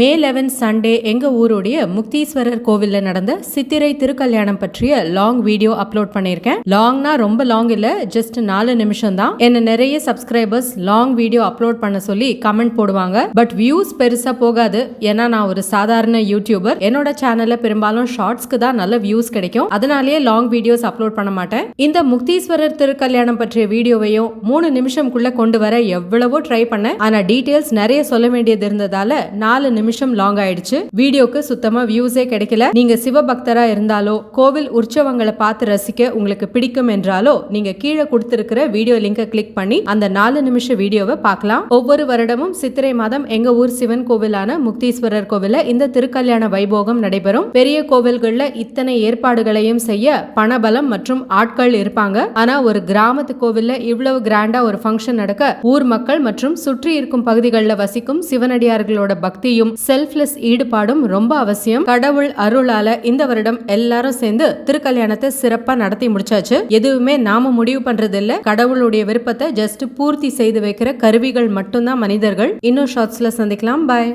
மே eleven Sunday எங்கள் ஊருடைய முக்தீஸ்வரர் கோவிலில் நடந்த சித்திரை திருக்கல்யாணம் பற்றிய லாங் வீடியோ அப்லோட் பண்ணியிருக்கேன். லாங்னா ரொம்ப லாங் இல்லை ஜஸ்ட் நாலு நிமிஷம் தான். என்ன நிறைய சப்ஸ்கிரைபர்ஸ் லாங் வீடியோ அப்லோட் பண்ண சொல்லி கமெண்ட் போடுவாங்க. பட் வியூஸ் பெருசாக போகாது. ஏன்னா நான் ஒரு சாதாரண யூடியூபர் என்னோட சேனலில் பெரும்பாலும் ஷார்ட்ஸ்க்கு தான் நல்ல வியூஸ் கிடைக்கும். அதனாலேயே லாங் வீடியோஸ் அப்லோட் பண்ண மாட்டேன். இந்த முக்தீஸ்வரர் திருக்கல்யாணம் பற்றிய வீடியோவையும் மூணு நிமிஷம்குள்ள கொண்டு வர எவ்வளவோ ட்ரை பண்ணேன். ஆனால் டீட்டெயில்ஸ் நிறைய சொல்ல வேண்டியது இருந்ததால நாலு நிமிஷம் லாங் ஆயிடுச்சு. வீடியோக்கு சுத்தமா வியூஸே கிடைக்கல. நீங்க சிவபக்தரா இருந்தாலோ கோவில் உற்சவங்களை பார்த்து ரசிக்க உங்களுக்கு பிடிக்கும் என்றாலோ நீங்க கீழே கொடுத்திருக்கிற வீடியோ லிங்கை கிளிக் பண்ணி அந்த நாலு நிமிஷ வீடியோவை பார்க்கலாம். ஒவ்வொரு வருடமும் சித்திரை மாதம் எங்க ஊர் சிவன் கோவிலான முக்தீஸ்வரர் கோவில இந்த திருக்கல்யாண வைபோகம் நடைபெறும். பெரிய கோவில்கள்ல இத்தனை ஏற்பாடுகளையும் செய்ய பணபலம் மற்றும் ஆட்கள் இருப்பாங்க. ஆனா ஒரு கிராமத்து கோவில்ல இவ்வளவு கிராண்டா ஒரு ஃபங்க்ஷன் நடக்க ஊர் மக்கள் மற்றும் சுற்றி இருக்கும் பகுதிகளில் வசிக்கும் சிவனடியார்களோட பக்தியும் செல்ஃப்லெஸ் ஈடுபாடும் ரொம்ப அவசியம். கடவுள் அருளால இந்த வருடம் எல்லாரும் சேர்ந்து திருக்கல்யாணத்தை சிறப்பா நடத்தி முடிச்சாச்சு. எதுவுமே நாம முடிவு பண்றது இல்ல கடவுளுடைய விருப்பத்தை ஜஸ்ட் பூர்த்தி செய்து வைக்கிற கருவிகள் மட்டும்தான் மனிதர்கள். இன்னும் ஷார்ட்ஸ்ல சந்திக்கலாம். பாய்